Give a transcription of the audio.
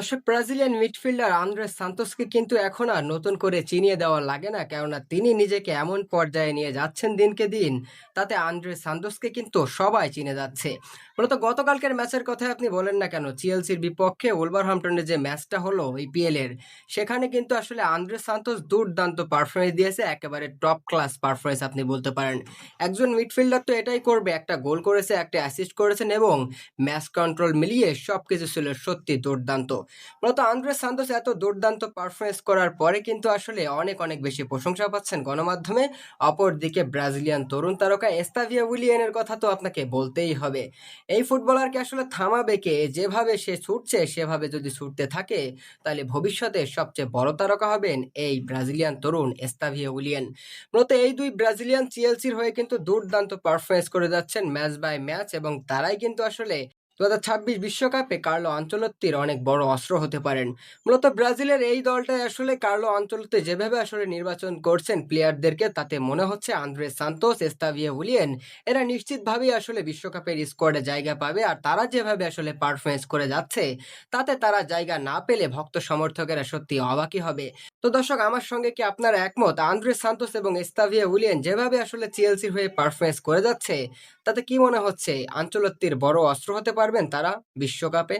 দর্শক, Brazilian midfielder Andreas সান্তোসকে কিন্তু এখন আর নতুন করে চিনিয়ে দেওয়া লাগে না, কেননা তিনি নিজেকে এমন পর্যায়ে নিয়ে যাচ্ছেন দিনকে দিন, তাতে আন্দ্রেস সান্তোসকে কিন্তু সবাই চিনে যাচ্ছে। মূলত গতকালকের ম্যাচের কথাই আপনি বলেন না কেন চিএলসির বিপক্ষে ওলভারহাম্পটনের যে ম্যাচটা হলো ইপিএল এর সেখানে কিন্তু আসলে আন্দ্রেস সান্তোস দুর্দান্ত পারফরমেন্স দিয়েছে, একেবারে টপ ক্লাস পারফরমেন্স আপনি বলতে পারেন। একজন মিডফিল্ডার তো এটাই করবে, একটা গোল করেছে, একটা অ্যাসিস্ট করেছেন এবং ম্যাচ কন্ট্রোল মিলিয়ে সবকিছু ছিল সত্যি দুর্দান্ত। মূলত আন্দ্রে সান্তোস এত দুর্দান্ত পারফরমেন্স করার পরে কিন্তু আসলে অনেক অনেক বেশি প্রশংসা পাচ্ছেন গণমাধ্যমে। অপরদিকে ব্রাজিলিয়ান তরুণ তারকা এস্তাভিয়া উইলিয়ানের কথা তো আপনাকে বলতেই হবে। এই ফুটবলারকে আসলে থামাবে কে? যেভাবে সে ছুটছে, সেভাবে যদি ছুটতে থাকে, তাহলে ভবিষ্যতে সবচেয়ে বড় তারকা হবেন এই ব্রাজিলিয়ান তরুণ এস্তাভিয়া উইলিয়ান। মূলত এই দুই ব্রাজিলিয়ান চিএলসির হয়ে কিন্তু দুর্দান্ত পারফরমেন্স করে যাচ্ছেন ম্যাচ বাই ম্যাচ এবং তারাই কিন্তু আসলে দু ছাব্বিশ বিশ্বকাপে কার্লো আঞ্চলত্তির অনেক বড় অস্ত্র হতে পারেন। মূলত ব্রাজিলের এই দলটাই আসলে কার্লো আঞ্চলত্তি যেভাবে আসলে নির্বাচন করছেন প্লেয়ারদেরকে, তাতে মনে হচ্ছে আন্দ্রে সান্তোস, এস্তাভিয়া উলিয়েন এরা নিশ্চিতভাবেই আসলে বিশ্বকাপের স্কোয়াডে জায়গা পাবে আর তারা যেভাবে আসলে পারফরমেন্স করে যাচ্ছে, তাতে তারা জায়গা না পেলে ভক্ত সমর্থকেরা সত্যি অবাকই হবে। তো দর্শক, আমার সঙ্গে কি আপনারা একমত? আন্দ্রে সান্তোস এবং এস্তাভিয়া উলিয়েন যেভাবে আসলে চিএলসির হয়ে পারফরমেন্স করে যাচ্ছে, তাতে কি মনে হচ্ছে আঞ্চলত্তির বড় অস্ত্র হতে পারবেন তারা বিশ্বকাপে